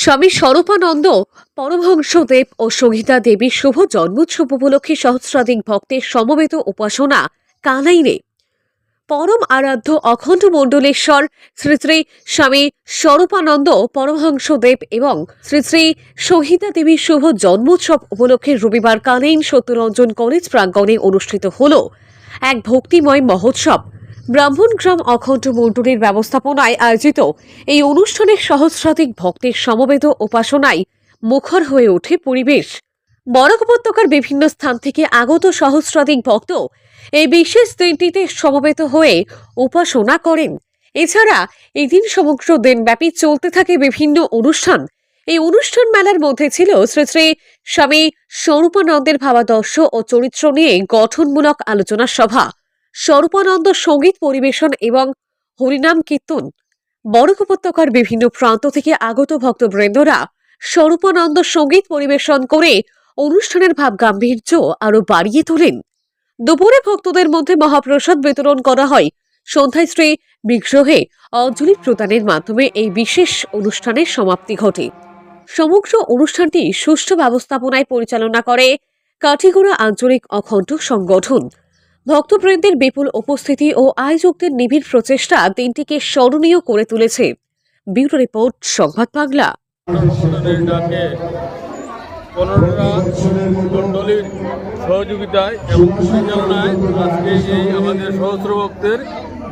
স্বামী স্বরূপানন্দ, পরমহংসদেব ও সঙ্গীতা দেবীর শুভ জন্মোৎসব উপলক্ষে সহস্রাধিক ভক্তের সমবেত উপাসনা কানাইনে। পরম আরাধ্য অখণ্ড মণ্ডলেশ্বর, শ্রী শ্রী স্বামী স্বরূপানন্দ, পরমহংসদেব এবং শ্রী শ্রী সহিতা দেবীর শুভ জন্মোৎসব উপলক্ষে রবিবার কানাইন সত্যরঞ্জন কলেজ প্রাঙ্গণে অনুষ্ঠিত হল এক ভক্তিময় মহোৎসব। ব্রাহ্মণগ্রাম অখণ্ড মণ্ডলের ব্যবস্থাপনায় আয়োজিত এই অনুষ্ঠানে সহস্রাধিক ভক্তের সমবেত উপাসনায় মুখর হয়ে ওঠে পরিবেশ। বরাক উপত্যকার বিভিন্ন স্থান থেকে আগত সহস্রাধিক ভক্ত এই বিশেষ দিনটিতে সমবেত হয়ে উপাসনা করেন। এছাড়া এদিন সমগ্র দিনব্যাপী চলতে থাকে বিভিন্ন অনুষ্ঠান। এই অনুষ্ঠান মেলার মধ্যে ছিল শ্রী শ্রী স্বামী স্বরূপানন্দের ভাবাদর্শ ও চরিত্র নিয়ে গঠনমূলক আলোচনা সভা। স্বরূপানন্দ সংগীত পরিবেশন এবং হরিনাম কীর্তন। বরাক উপত্যকার বিভিন্ন প্রান্ত থেকে আগত ভক্তবৃন্দরা স্বরূপানন্দ সংগীত পরিবেশন করে অনুষ্ঠানের ভাব গাম্ভীর্য আরও বাড়িয়ে তোলেন। দুপুরে ভক্তদের মধ্যে মহাপ্রসাদ বিতরণ করা হয়। সন্ধ্যায় শ্রী বিগ্রহে অঞ্জলি প্রদানের মাধ্যমে এই বিশেষ অনুষ্ঠানের সমাপ্তি ঘটে। সমগ্র অনুষ্ঠানটি সুষ্ঠু ব্যবস্থাপনায় পরিচালনা করে কাঠিগোড়া আঞ্চলিক অখণ্ড সংগঠন। ভক্তবৃন্দের বিপুল উপস্থিতি ও আয়োজকদের নিবিড় প্রচেষ্টা দিনটিকে স্মরণীয় করে তুলেছে। ব্যুরো রিপোর্ট, সংবাদ বাংলা। মণ্ডলীর সহযোগিতায় এবং পরিচালনায় আজকে এই আমাদের সহস্র ভক্তের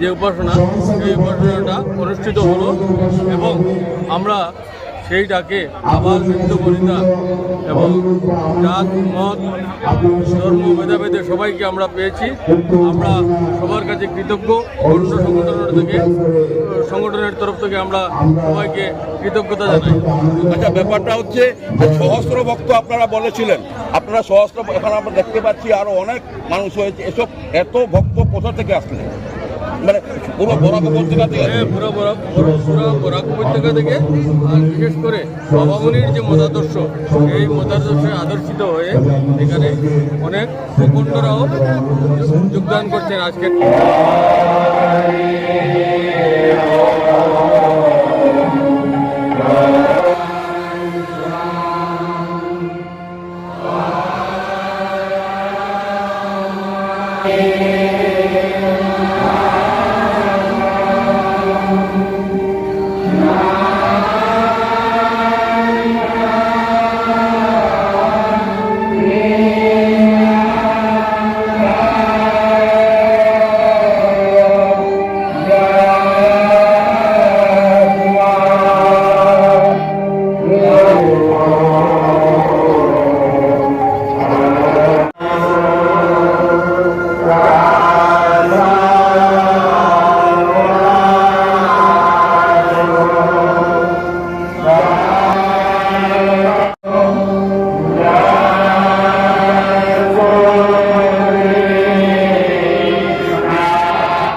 যে উপাসনা, সেই উপাসনাটা অনুষ্ঠিত হলো এবং আমরা সেই ডাকে আবার বৃদ্ধ বনিতা এবং জাত, মত, ধর্ম, ভেদাভেদে সবাইকে আমরা পেয়েছি। আমরা সবার কাছে কৃতজ্ঞ। অন্য সংগঠনের থেকে, সংগঠনের তরফ থেকে আমরা সবাইকে কৃতজ্ঞতা জানাই। আচ্ছা ব্যাপারটা হচ্ছে সহস্র ভক্ত আপনারা বলেছিলেন। আপনারা সহস্র, এখন আমরা দেখতে পাচ্ছি আরও অনেক মানুষ হয়েছে। এসব এত ভক্ত কোথা থেকে আসলেন? মানে পুরো বরাক উপত্যকা থেকে হ্যাঁ পুরো বরাক পুরো বরাক উপত্যকা থেকে আর বিশেষ করে বাবামণির যে মতাদর্শ এই মতাদর্শে আদর্শিত হয়ে এখানে অনেক প্রকণ্ডরাও যোগদান করছেন আজকে Yeah.